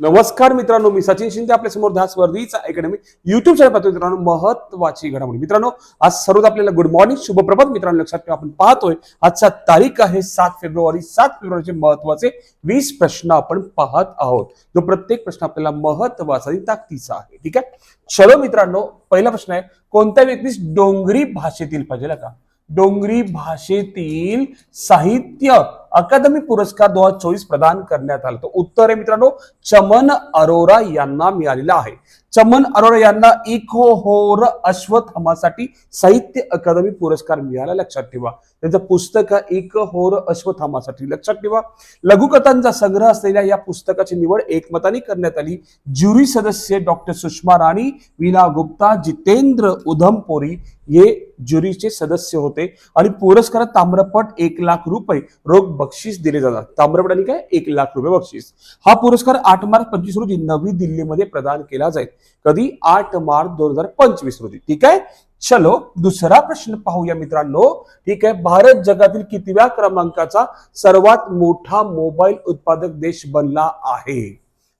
नमस्कार मित्रांनो मी सचिन शिंदे आपल्यासमोर ध्यास अकॅडमी युट्यूब चॅनल पाहतो मित्रांनो महत्वाची घडामोडी. मित्रांनो आज सर्वात आपल्याला गुड मॉर्निंग शुभप्रभात मित्रांनो लक्षात ठेवा आपण पाहतोय आजचा तारीख आहे सात फेब्रुवारी. सात फेब्रुवारीचे महत्त्वाचे वीस प्रश्न आपण पाहत आहोत. जो प्रत्येक प्रश्न आपल्याला महत्त्वाचा आणि ताकदीचा आहे. ठीक आहे? चलो मित्रांनो पहिला प्रश्न आहे कोणत्या व्यक्तीस डोंगरी भाषेतील पाहिजे? का डोंगरी भाषेतील साहित्य अकादमी पुरस्कार दोन हजार चोवीस प्रदान करण्यात आला. तो उत्तर आहे मित्रांनो चमन अरोरा यांना मिळालेला आहे. चमन अरोरा यांना इको होर अश्वत्थामासाठी साहित्य अकादमी पुरस्कार मिळाला. लक्षात ठेवा. त्यांचं पुस्तक एक होर अश्वत्थामासाठी. लक्षात ठेवा. लघुकथांचा संग्रह असलेल्या या पुस्तकाची निवड एकमताने करण्यात आली. ज्युरी सदस्य डॉक्टर सुषमा राणी वीना गुप्ता जितेंद्र उधमपोरी हे ज्युरीचे सदस्य होते. आणि पुरस्कार ताम्रपट एक लाख रुपये रोख बक्षीस दिले जातात. ताम्रपट आणि काय? एक लाख रुपये बक्षीस. हा पुरस्कार आठ मार्च पंचवीस रोजी नवी दिल्लीमध्ये प्रदान केला जाईल. कधी? आठ मार्च दोन हजार पंचवीस रोजी. ठीक आहे? चलो दुसरा प्रश्न पाहूया मित्रांनो. ठीक आहे? भारत जगातील कितव्या क्रमांकाचा सर्वात मोठा मोबाईल उत्पादक देश बनला आहे?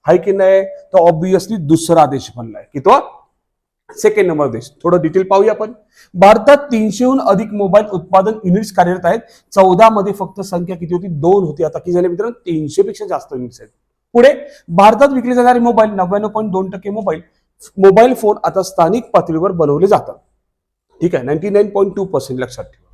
हाय की नाही? तो ऑब्विसली दुसरा देश बनलाय कितवा? सेकंड नंबर देश थोडं डिटेल पाहूया आपण. भारतात तीनशेहून अधिक मोबाईल उत्पादन युनिट्स कार्यरत आहेत. चौदा मध्ये फक्त संख्या किती होती? दोन होती. आता किती झाले मित्रांनो? तीनशे पेक्षा जास्त युनिट्स आहेत. पुढे भारतात विकले जाणारे मोबाईल नव्याण्णव पॉईंट दोन टक्के मोबाईल मोबाईल फोन आता स्थानिक पातळीवर बनवले जातात. ठीक आहे? Ninety nine point two percent लक्षात ठेवा.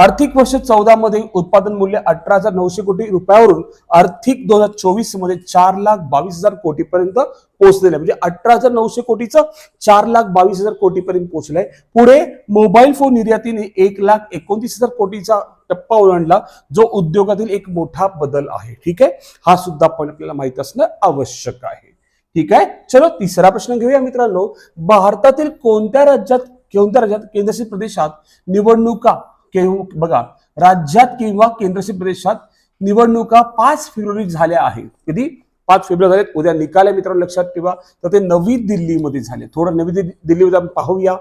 आर्थिक वर्ष चौदा मध्ये उत्पादन मूल्य अठरा हजार नऊशे कोटी रुपयावरून आर्थिक दोन हजार चोवीसमध्ये चार लाख बावीस हजार कोटी पर्यंत पोहोचलेलं म्हणजे अठरा हजार नऊशे कोटीचं चार लाख बावीस हजार कोटी पर्यंत पोहोचलंय. पुढे मोबाईल फोन निर्यातीने एक लाख एकोणतीस हजार कोटीचा टप्पा ओलांडला जो उद्योगातील एक मोठा बदल आहे. ठीक आहे? हा सुद्धा पण आपल्याला माहीत असणं आवश्यक आहे. ठीक आहे? चलो तिसरा प्रश्न घेऊया मित्रांनो. भारतातील कोणत्या राज्यात कोणत्या राज्यात केंद्रशासित प्रदेशात निवडणुका केव- बघा राज्यात किंवा केंद्रशासित प्रदेशात निवडणुका पाच फेब्रुवारी झाल्या आहेत. कधी पाच फेब्रुवारी झालेत. उद्या निकाल आहे मित्रांनो लक्षात ठेवा. तर ते नवी दिल्लीमध्ये झाले. थोडं नवी दिल्ली- दिल्लीमध्ये आपण पाहूया.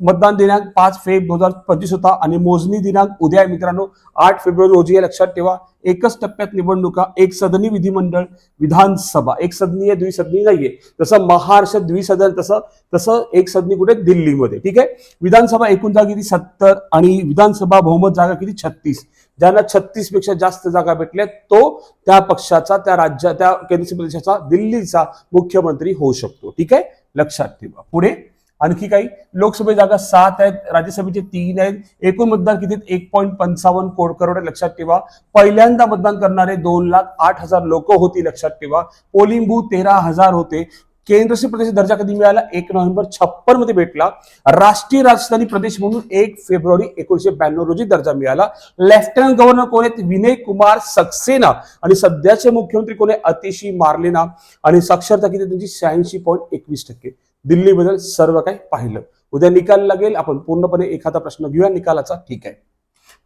मतदान दिनांक पाच फेब दोन हजार पंचवीस होता आणि मोजणी दिनांक उद्या आहे मित्रांनो आठ फेब्रुवारी रोजी आहे लक्षात ठेवा एकच टप्प्यात निवडणुका एक सदनी विधिमंडळ विधानसभा एक सदनीय द्विसदनी नाहीये. जसं महाराष्ट्र द्विसदन तसं तसं एक सदनी कुठे? दिल्लीमध्ये ठीक आहे? विधानसभा एकूण जागा किती? सत्तर आणि विधानसभा बहुमत जागा किती? छत्तीस. ज्यांना छत्तीसपेक्षा जास्त जागा भेटल्या तो त्या पक्षाचा त्या राज्या त्या केंद्र प्रदेशाचा दिल्लीचा मुख्यमंत्री होऊ शकतो ठीक आहे? लक्षात ठेवा. पुढे आणखी काही लोकसभेची जागा सात आहेत राज्यसभेचे तीन आहेत. एकूण मतदान किती आहेत? एक पॉईंट पंचावन्न कोट करोड लक्षात ठेवा. पहिल्यांदा मतदान करणारे दोन लाख आठ हजार लोक होती लक्षात ठेवा. पोलिंग बूथ तेरा हजार होते. केंद्रशासित प्रदेश दर्जा कधी मिळाला? एक नोव्हेंबर छप्पनमध्ये भेटला. राष्ट्रीय राजधानी प्रदेश म्हणून एक फेब्रुवारी एकोणीशे ब्याण्णव रोजी दर्जा मिळाला. लेफ्टनंट गव्हर्नर कोण आहेत? विनय कुमार सक्सेना. आणि सध्याचे मुख्यमंत्री कोण आहे अतिशी मार्लेना. आणि साक्षरता किती त्यांची शहाऐंशी पॉईंट एकवीस टक्के. दिल्लीबद्दल सर्व काही पाहिलं. उद्या निकाल लागेल. आपण पूर्णपणे एखादा प्रश्न घेऊया. निकालाचा ठीक आहे.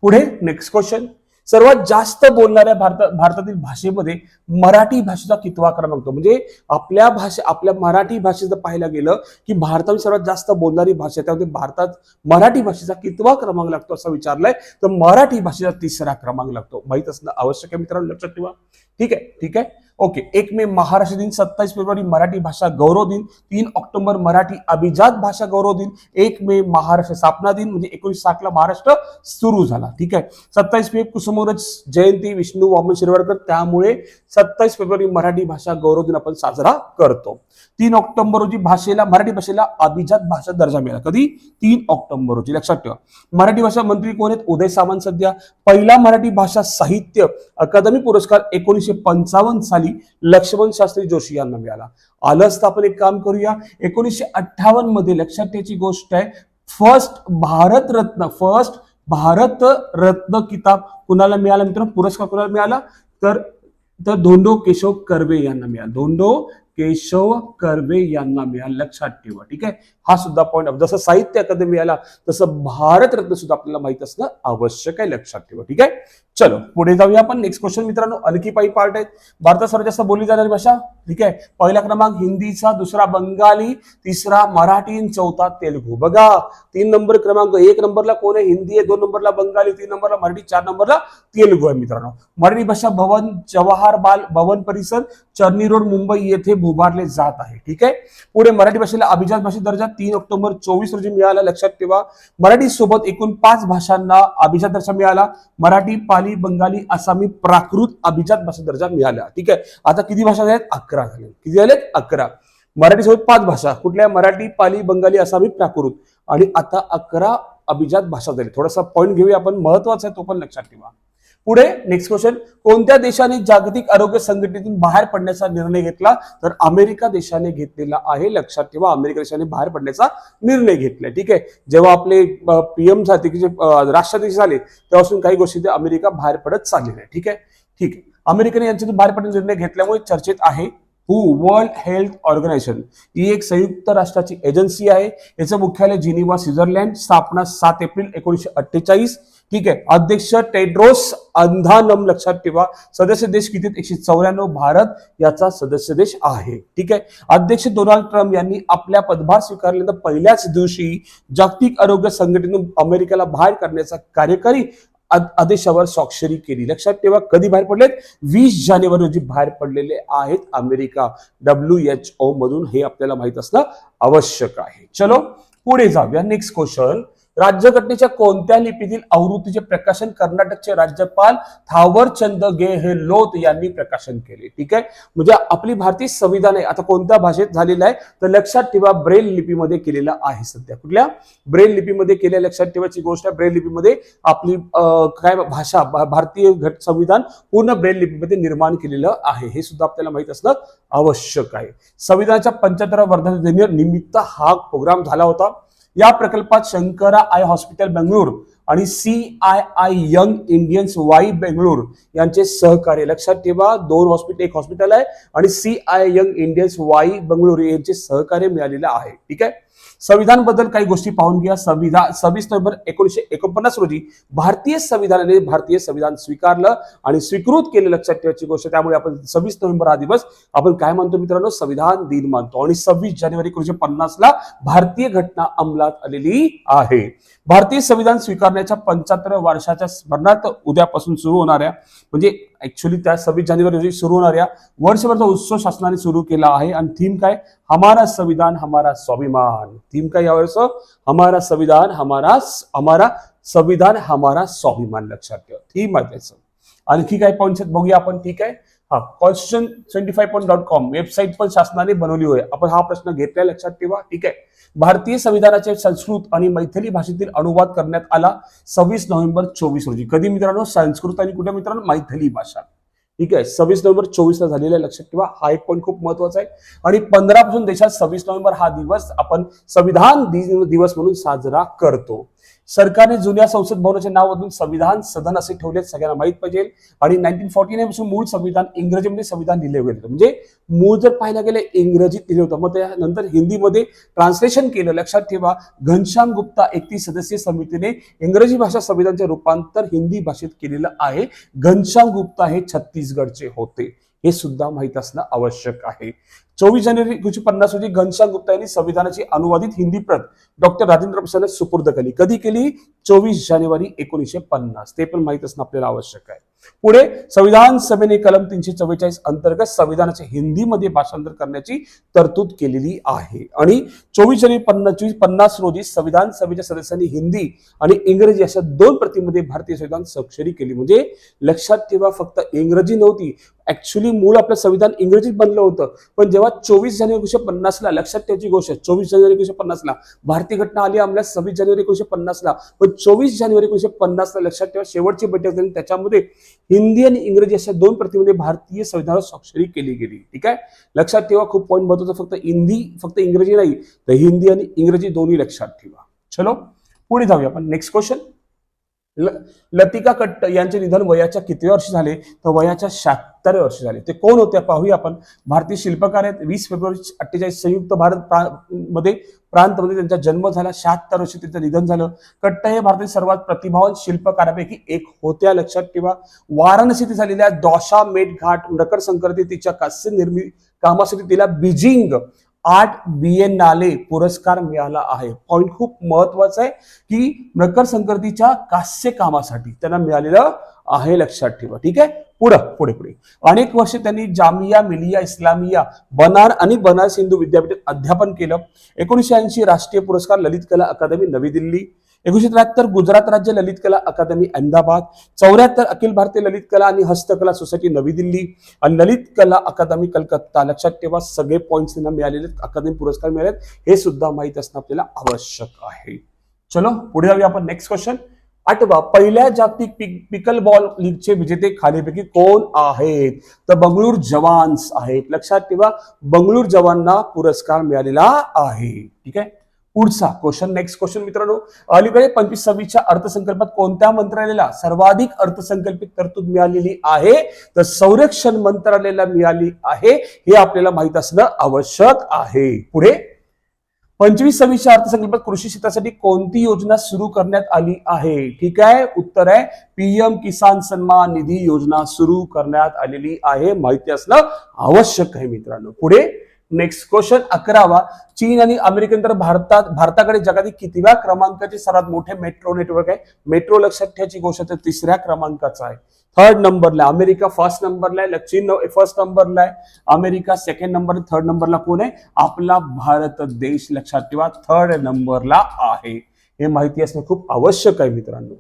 पुढे नेक्स्ट क्वेश्चन सर्वात जास्त बोलणाऱ्या भारता भारतातील भाषेमध्ये मराठी भाषेचा कितवा क्रमांक म्हणजे आपल्या भाषे आपल्या मराठी भाषेचं पाहायला गेलं की भारतातील सर्वात जास्त बोलणारी भाषा आहे. त्यामध्ये भारतात मराठी भाषेचा कितवा क्रमांक लागतो असं विचारलंय तर मराठी भाषेचा तिसरा क्रमांक लागतो. माहीत असणं आवश्यक आहे मित्रांनो लक्षात ठेवा. ठीक आहे? ठीक आहे? ओके एक मे महाराष्ट्र दिन सत्तावीस फेब्रुवारी मराठी भाषा गौरव दिन तीन ऑक्टोबर मराठी अभिजात भाषा गौरव दिन एक मे महाराष्ट्र स्थापना दिन म्हणजे एकोणीस सातला महाराष्ट्र सुरू झाला ठीक आहे? सत्तावीस मे कुसुमोरज जयंती विष्णू वामन शिरवाडकर त्यामुळे सत्तावीस फेब्रुवारी मराठी भाषा गौरव दिन आपण साजरा करतो. तीन ऑक्टोबर रोजी भाषेला मराठी भाषेला अभिजात भाषा दर्जा मिळाला. कधी? तीन ऑक्टोबर रोजी. लक्षात ठेवा. मराठी भाषा मंत्री कोण आहेत? उदय सामंत सध्या. पहिला मराठी भाषा साहित्य अकादमी पुरस्कार एकोणीसशे पंचावन्न साली लक्ष्मण शास्त्री जोशी यांना मिळाला. आलं असतं आपण एक काम करूया. एकोणीसशे अठ्ठावन्नमध्ये लक्षात ठेवायची गोष्ट आहे फर्स्ट भारतरत्न फर्स्ट भारत रत्न किताब कुणाला मिळाला मित्र पुरस्कार कुणाला मिळाला? तर तर धोंडो केशव कर्वे यांना मिळाला. धोंडो केशव कर्वे यांना मिळाला. लक्षात ठेवा ठीक आहे? हा सुद्धा पॉईंट जसं साहित्य अकादमी मिळाला तसं भारतरत्न सुद्धा आपल्याला माहीत असणं आवश्यक आहे. लक्षात ठेवा ठीक आहे? चलो पुढे जाऊया आपण. नेक्स्ट क्वेश्चन मित्रांनो आणखी काही पार्ट आहेत भारतात सर्वात जास्त बोलली जाणारी भाषा ठीक आहे? पहिला क्रमांक हिंदीचा दुसरा बंगाली तिसरा मराठी चौथा तेलुगू. बघा तीन नंबर क्रमांक. एक नंबरला कोण आहे? हिंदी आहे. दोन नंबरला बंगाली तीन नंबरला मराठी चार नंबरला तेलुगू आहे मित्रांनो. मराठी भाषा भवन जवाहर बाल भवन परिसर चर्नी रोड मुंबई येथे भुभारले जात आहे ठीक आहे? पुढे मराठी भाषेला अभिजात भाषेत दर्जा तीन ऑक्टोबर चोवीस रोजी मिळाला. लक्षात ठेवा. मराठी सोबत एकूण पाच भाषांना अभिजात दर्जा मिळाला. मराठी पाली बंगाली आसामी प्राकृत अभिजात भाषा दर्जा मिळाला. ठीक आहे? आता किती भाषा झाल्यात? अकरा झाले. किती झालेत? अकरा. मराठी सोबत पाच भाषा. कुठल्या? मराठी पाली बंगाली आसामी प्राकृत. आणि आता अकरा अभिजात भाषा झाली. थोडासा पॉईंट घेऊया आपण. महत्त्वाचा आहे तो पण लक्षात ठेवा. पुढे नेक्स्ट क्वेश्चन कोणत्या देशाने जागतिक आरोग्य संघटनेतून बाहेर पडण्याचा निर्णय घेतला? तर अमेरिका देशाने घेतलेला आहे. लक्षात ठेवा अमेरिका देशाने बाहेर पडण्याचा निर्णय घेतलाय. ठीक आहे? जेव्हा आपले पीएम झाले जे राष्ट्राध्यक्ष झाले तेव्हापासून काही गोष्टी ते अमेरिका बाहेर पडत चाललेल्या ठीक आहे? ठीक आहे. अमेरिकेने यांच्यातून बाहेर पडण्याचा निर्णय घेतल्यामुळे चर्चेत आहे. हु वर्ल्ड हेल्थ ऑर्गनायझेशन ही एक संयुक्त राष्ट्राची एजन्सी आहे. याचं मुख्यालय जिनिवा स्वित्झर्लंड स्थापना सात एप्रिल एकोणीसशे अठ्ठेचाळीस. ठीक आहे. अध्यक्ष टेड्रोस अंधानम लक्षात ठेवा. सदस्य देश किती? एकशे चौऱ्याण्णव भारत याचा सदस्य देश आहे. ठीक आहे. अध्यक्ष डोनाल्ड ट्रम्प यांनी आपल्या पदभार स्वीकारल्यानंतर पहिल्याच दिवशी जागतिक आरोग्य संघटनेतून अमेरिकेला बाहेर करण्याचा कार्यकारी आदेशावर स्वाक्षरी केली. लक्षात ठेवा कधी बाहेर पडलेत? वीस जानेवारी रोजी बाहेर पडलेले आहेत अमेरिका डब्ल्यू एच ओ मधून हे आपल्याला माहीत असणं आवश्यक आहे. चलो पुढे जाऊया. नेक्स्ट क्वेश्चन राज्यघटनेच्या कोणत्या लिपीतील आवृत्तीचे प्रकाशन कर्नाटकचे राज्यपाल थावरचंद गे हे लोत यांनी प्रकाशन केले? ठीक आहे? म्हणजे आपली भारतीय संविधान आहे. आता कोणत्या भाषेत झालेलं आहे? तर लक्षात ठेवा ब्रेल लिपीमध्ये केलेलं आहे सध्या. कुठल्या? ब्रेल लिपीमध्ये केल्या लक्षात ठेवायची गोष्ट आहे ब्रेल लिपीमध्ये आपली काय भाषा भारतीय घट संविधान पूर्ण ब्रेल लिपीमध्ये निर्माण केलेलं आहे. हे सुद्धा आपल्याला माहीत असणं आवश्यक आहे. संविधानाच्या पंच्याहत्तर वर्धापन निमित्त हा प्रोग्राम झाला होता. या प्रकल्पात शंकरा आय हॉस्पिटल बेंगळूर आणि C I I young Indians Y Bengaluru यांचे सहकार्य. लक्षात ठेवा दोन हॉस्पिटल एक हॉस्पिटल आहे आणि C I young Indians Y Bengaluru यांचे सहकार्य मिळालेलं आहे. ठीक आहे? संविधानबद्दल काही गोष्टी पाहून घ्या. संविधान सव्वीस नोव्हेंबर एकोणीसशे एकोणपन्नास रोजी भारतीय संविधानाने भारतीय संविधान स्वीकारलं आणि स्वीकृत केले लक्षात ठेवायची गोष्ट. त्यामुळे आपण सव्वीस नोव्हेंबर हा दिवस आपण काय मानतो मित्रांनो? संविधान दिन मानतो. आणि सव्वीस जानेवारी एकोणीशे पन्नास ला भारतीय घटना अंमलात आलेली आहे. भारतीय संविधान स्वीकारण्याच्या पंच्याहत्तर वर्षाच्या स्मरणार्थ उद्यापासून सुरू होणाऱ्या म्हणजे ऍक्च्युली त्या सव्वीस जानेवारी रोजी सुरू होणाऱ्या वर्षभरचा उत्सव शासनाने सुरू केला आहे. आणि थीम काय? हमारा संविधान हमारा स्वाभिमान. थीम काय यावेळेस हमारा संविधान हमारा हमारा संविधान हमारा स्वाभिमान. लक्षात ठेवा. थीम आहे त्याचं. आणखी काय पॉईंट बघूया आपण. ठीक आहे? हा constitution twenty five point dot com website पण शासनाने बनवली होय. आपण हा प्रश्न घेतलाय लक्षात ठेवा ठीक आहे? भारतीय संविधानाचे संस्कृत आणि मैथिली भाषेतील अनुवाद करण्यात आला सव्वीस नोव्हेंबर चोवीस रोजी. कधी मित्रांनो? संस्कृत आणि कुठे मित्रांनो? मैथिली भाषा. ठीक आहे? सव्वीस नोव्हेंबर चोवीसला झालेला आहे लक्षात ठेवा. हा एक पॉईंट खूप महत्त्वाचा आहे. आणि पंधरा पासून देशात सव्वीस नोव्हेंबर हा दिवस आपण संविधान दिवस म्हणून साजरा करतो. सरकारने जुन्या संसद भवनाचे नाव बदलून संविधान सदन असे ठेवले सगळ्यांना माहीत पाहिजे. आणि नाईन्टीन फॉर्टी नाईन पासून मूळ संविधान इंग्रजीमध्ये संविधान लिहिले गेले म्हणजे मूळ जर पाहायला गेलं इंग्रजीत लिहिलं होतं. मग त्यानंतर हिंदीमध्ये ट्रान्सलेशन केलं. लक्षात ठेवा घनश्याम गुप्ता एकतीस सदस्यीय समितीने इंग्रजी भाषा संविधानचे रूपांतर हिंदी भाषेत केलेलं आहे. घनश्याम गुप्ता हे छत्तीसगडचे होते. हे सुद्धा माहीत असणं आवश्यक आहे. चोवीस जानेवारी एकोणीशे पन्नास रोजी घनश्याम गुप्ता यांनी संविधानाची अनुवादित हिंदी प्रत डॉक्टर राजेंद्र प्रसाद सुपूर्द केली. कधी केली? चोवीस जानेवारी एकोणीशे पन्नास. ते पण माहीत असणं आपल्याला आवश्यक आहे. पुढे संविधान सभेने कलम तीनशे चव्वेचाळीस अंतर्गत संविधानाचे हिंदीमध्ये भाषांतर करण्याची तरतूद केलेली आहे. आणि चोवीस जानेवारी पन्नास पन्नास रोजी संविधान सभेच्या सदस्यांनी हिंदी आणि इंग्रजी अशा दोन प्रतीमध्ये भारतीय संविधान स्वाक्षरी केली. म्हणजे लक्षात ठेवा फक्त इंग्रजी नव्हती ऍक्च्युली मूळ आपलं संविधान इंग्रजीत बनलं होतं. पण जेव्हा चोवीस जानेवारी एकोणीशे पन्नासला लक्षात ठेवायची गोष्ट आहे चोवीस जानेवारी एकोणीशे पन्नासला भारतीय घटना आली अंमलात सव्वीस जानेवारी एकोणीशे पन्नासला. पण चोवीस जानेवारी एकोणीशे पन्नासला लक्षात ठेवा शेवटची बैठक झाली त्याच्यामध्ये हिंदी आणि इंग्रजी अशा दोन प्रतीमध्ये भारतीय संविधानावर स्वाक्षरी केली गेली. ठीक आहे? लक्षात ठेवा खूप पॉईंट महत्वाचं फक्त हिंदी फक्त इंग्रजी नाही तर हिंदी आणि इंग्रजी दोन्ही लक्षात ठेवा. चलो पुढे जाऊया आपण. नेक्स्ट क्वेश्चन ल- लतिका कट्ट यांचे निधन वयाच्या किती वर्षी झाले? तर वयाच्या शहात्तर वर्षी झाले. ते कोण होते? पाहूया आपण. भारतीय शिल्पकार आहेत. वीस फेब्रुवारी अठ्ठेचाळीस संयुक्त भारत प्रा- मध्ये प्रांतमध्ये त्यांचा जन्म झाला. शहात्तर वर्षी त्यांचं निधन झालं. कट्ट हे भारतातील सर्वात प्रतिभावान शिल्पकारापैकी एक होत्या लक्षात ठेवा. वाराणसीत झालेल्या दोशा मेट घाट मकर संक्रांती तिच्या कास्य निर्मिती कामासाठी तिला बीजिंग आठ बिएनाले पुरस्कार मिळाला आहे. पॉईंट खूप महत्त्वाचा आहे की मकर संक्रांतीच्या कास्य कामासाठी त्यांना मिळालेलं आहे लक्षात ठेवा. ठीक आहे? पुढं पुढे पुढे. अनेक वर्ष त्यांनी जामिया मिलिया इस्लामिया बनार आणि बनारस हिंदू विद्यापीठात अध्यापन केलं. एकोणीशे ऐंशी राष्ट्रीय पुरस्कार ललित कला अकादमी नवी दिल्ली एकोणीशे त्र्याहत्तर गुजरात राज्य ललित कला अकादमी अहमदाबाद चौऱ्याहत्तर अखिल भारतीय ललित कला आणि हस्तकला सोसायटी नवी दिल्ली आणि ललित कला अकादमी कलकत्ता. लक्षात ठेवा सगळे पॉईंट्स त्यांना मिळालेले आहेत, अकादमी पुरस्कार मिळालेत. हे सुद्धा माहीत असणं आपल्याला आवश्यक आहे. चलो पुढे जाऊया आपण नेक्स्ट क्वेश्चन आठवा पहिल्या जागतिक पिक पिकल बॉल लीगचे विजेते खालीपैकी कोण आहेत? तर बंगळूर जवान्स आहेत. लक्षात ठेवा बंगळूर जवानना पुरस्कार मिळालेला आहे. ठीक आहे? पुढचा क्वेश्चन नेक्स्ट क्वेश्चन मित्रांनो. अलीकडे पंचवीस सव्वीसच्या अर्थसंकल्पात कोणत्या मंत्रालयाला सर्वाधिक अर्थसंकल्पित तरतूद मिळालेली आहे? तर संरक्षण मंत्रालयाला मिळाली आहे. हे आपल्याला माहीत असणं आवश्यक आहे. पुढे. पंचवीस सव्वीसच्या अर्थसंकल्पात कृषी क्षेत्रासाठी कोणती योजना सुरू करण्यात आली आहे? ठीक आहे. उत्तर आहे पीएम किसान सन्मान निधी योजना सुरू करण्यात आलेली आहे. माहिती असणं आवश्यक आहे मित्रांनो. पुढे. नेक्स्ट क्वेश्चन अकरावा चीन आणि अमेरिकेनंतर भारतात भारताकडे जगातील कितव्या क्रमांकाचे सर्वात मोठे मेट्रो नेटवर्क आहे? मेट्रो लक्षात ठेवायची गोष्ट तर तिसऱ्या क्रमांकाचा आहे. थर्ड नंबरला अमेरिका फर्स्ट नंबरला आहे. चीन फर्स्ट नंबरला आहे. अमेरिका सेकंड नंबर थर्ड नंबरला कोण आहे? आपला भारत देश लक्षात ठेवा. थर्ड नंबरला आहे. हे माहिती असणं खूप आवश्यक आहे मित्रांनो.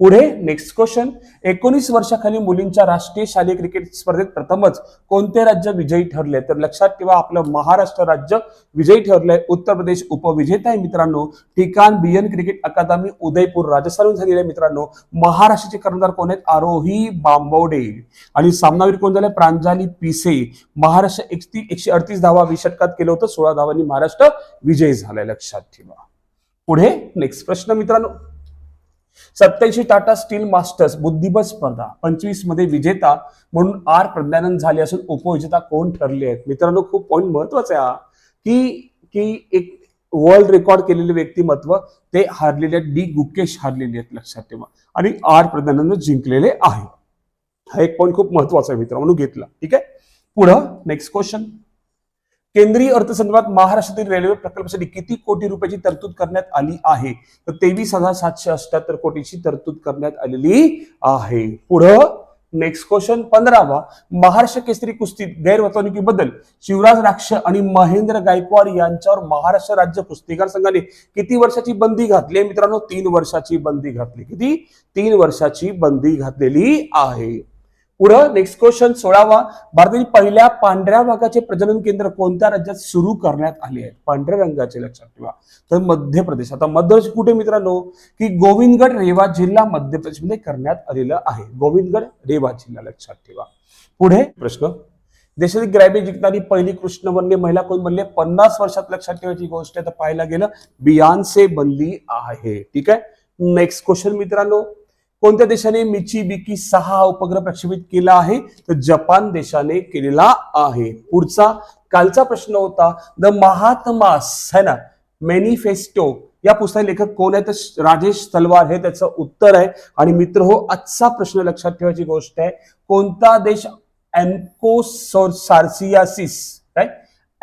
पुढे नेक्स्ट क्वेश्चन एकोणीस वर्षाखाली मुलींच्या राष्ट्रीय शालेय क्रिकेट स्पर्धेत प्रथमच कोणते राज्य विजयी ठरले? तर लक्षात ठेवा आपलं महाराष्ट्र राज्य विजयी ठरलंय. उत्तर प्रदेश उपविजेता आहे मित्रांनो. ठिकाण बियन क्रिकेट अकादमी उदयपूर. राजस्थानहून झालेले आहे मित्रांनो महाराष्ट्राचे कर्णधार कोण आहेत? आरोही बांबवडे आणि सामनावीर कोण झाले प्रांजाली पिसे. महाराष्ट्र एकशे एकशे अडतीस धावा वीस षटकात केलं होतं. सोळा धावांनी महाराष्ट्र विजयी झालाय. लक्षात ठेवा. पुढे नेक्स्ट प्रश्न मित्रांनो. सत्याऐंशी टाटा स्टील मास्टर्स बुद्धिबळ स्पर्धा पंचवीसमध्ये विजेता म्हणून आर प्रज्ञानंद झाले असून उपविजेता कोण ठरले आहेत? मित्रांनो खूप पॉईंट महत्त्वाचा आहे हा. की की एक वर्ल्ड रेकॉर्ड केलेले व्यक्तिमत्व ते हारलेले आहेत डी गुकेश हारलेले आहेत लक्षात ठेवा. आणि आर प्रज्ञानंद जिंकलेले आहे. हा एक पॉईंट खूप महत्त्वाचा आहे मित्र म्हणून घेतला. ठीक आहे? पुढं नेक्स्ट क्वेश्चन केंद्रीय अर्थसंदर्भात महाराष्ट्रातील रेल्वे प्रकल्पासाठी किती कोटी रुपयाची तरतूद करण्यात आली आहे? तर तेवीस हजार सातशे अठ्याहत्तर कोटीची तरतूद करण्यात आलेली आहे. पुढं नेक्स्ट क्वेश्चन पंधरावा. महाराष्ट्र केसरी कुस्तीत गैरवर्तणुकीबद्दल शिवराज राक्ष आणि महेंद्र गायकवाड यांच्यावर महाराष्ट्र राज्य कुस्तीगार संघाने किती वर्षाची बंदी घातली आहे? मित्रांनो तीन वर्षाची बंदी घातली. किती? तीन वर्षाची बंदी घातलेली आहे. पुढं नेक्स्ट क्वेश्चन सोळावा भारतातील पहिल्या पांढऱ्या भागाचे प्रजनन केंद्र कोणत्या राज्यात सुरू करण्यात आले आहेत? पांढऱ्या रंगाचे लक्षात ठेवा. तर मध्य प्रदेश आता मध्य प्रदेश कुठे मित्रांनो? की गोविंदगड रेवा जिल्हा मध्य प्रदेशमध्ये करण्यात आलेला आहे. गोविंदगड रेवा जिल्हा लक्षात ठेवा. पुढे प्रश्न. देशातील ग्रॅबी जिंकणारी पहिली कृष्णवर्णीय महिला कोण बनली? पन्नास वर्षात लक्षात ठेवायची गोष्ट आता पाहायला गेलं बियानसे बनली आहे. ठीक आहे? नेक्स्ट क्वेश्चन मित्रांनो. कोणत्या देशाने मिची बिकी सहा उपग्रह प्रक्षेपित केला आहे? तर जपान देशाने केलेला आहे. पुढचा कालचा प्रश्न होता द महात्मास है ना मॅनिफेस्टो या पुस्तक लेखक कोण आहे तर राजेश तलवार हे त्याचं उत्तर आहे. आणि मित्र हो आजचा प्रश्न लक्षात ठेवायची गोष्ट आहे कोणता देश अँकोसोर्सियासिस काय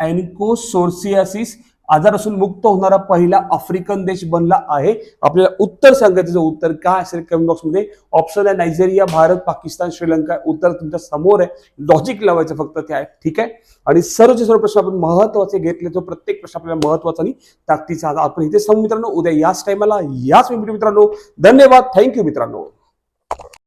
अँकोसोर्सियासिस आजारापासून मुक्त होणारा पहिला आफ्रिकन देश बनला आहे. आपल्याला उत्तर सांगायचं उत्तर काय असेल कमेंट बॉक्समध्ये ऑप्शन आहे नायजेरिया भारत पाकिस्तान श्रीलंका. उत्तर तुमच्यासमोर आहे. लॉजिक लावायचं फक्त ते आहे. ठीक आहे? आणि सर्वचे सर्व प्रश्न आपण महत्त्वाचे घेतले तो प्रत्येक प्रश्न आपल्याला महत्त्वाचा आणि ताकदीचा आपण इथे सांगू मित्रांनो उद्या याच टायमाला याच मित्रांनो. धन्यवाद. थँक्यू मित्रांनो.